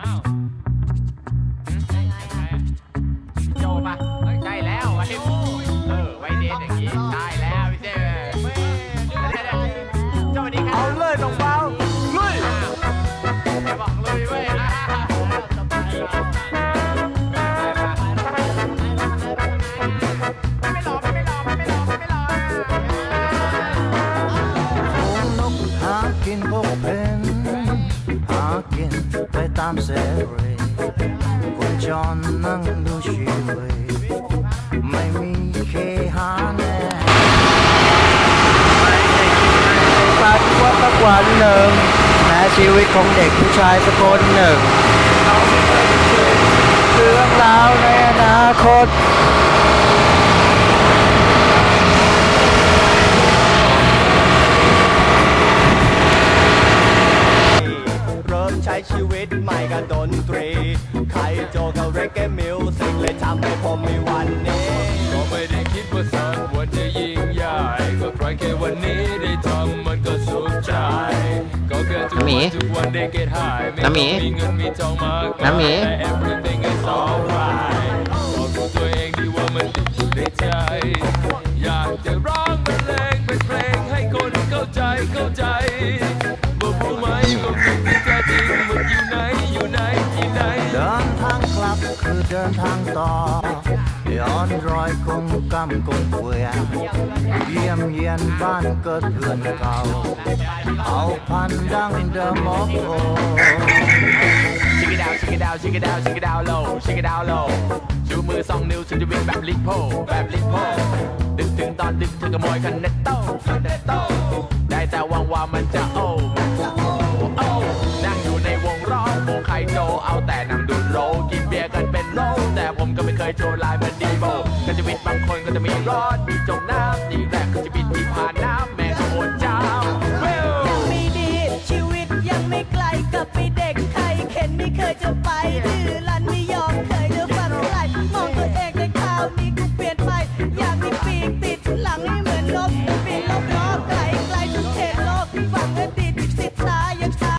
อ้าวโจปะใช่แล้วว้เเดทอย่างนี้ใช่แล้วพี่เดีเอาเลยน้องเบาลุยบอกลยเว้ยามเสรีคนจนนั่งดูชีวิตไม่มีเคหาแน่ไม่ได้คิดไม่ได้ฝันว่าสักวนหนึ่งแม้ชีวิตของเด็กผู้ชายสักคนหนึ่งเขาไม่เคยคิดเรื่องราวในอนาคต เริ่มใช้ชีวิตใหม่กับดนตรี ใครโจกับเรกเกมิวสิกเลยทำให้ผมมีวันนี้ก็ไม่ได้คิดว่าสักวันจะยิ่งใหญ่ก็ใครแค่วันนี้ได้ทำมันก็สุขใจก็แค่ทุกน้ำหมีวันทุกวันได้ get high ไม่น้ำหมีต้องมีเงินมีทองมากมายน้ำหมีแต่ everything is alright บอกกับตัวเองดีว่ามันติดอยู่ในใจ เดินทางต่อ ย้อนรอยคงกำคงเวียนเยี่ยมเยียนบ้านเกิดเพื่อนเก่า เอาพันดังเดิมโอ้โหชิคกี้ดาวชิคกี้ดาวชิคกี้ดาวชิคกี้ดาวโลชิคกี้ดาวโลชูมือสองนิ้วฉันจะวิ่งแบบลิโพแบบลิโพดึกถึงตอนดึกเธอขโมยคันเนตโต้คันเนตโต้ได้แต่หวังว่ามันจะ ยโจรลายมันดีโบก็จะวิตบางคนก็จะมีรอดมีจมน้ำนี่แรลก็จะบินที่ผ่านน้ำแม่ก็โอนเจ้าเวลยังไม่ดี ชีวิตยังไม่ไกลกลับไปเด็กใครเข็นไม่เคยจะไปดื้อรั้น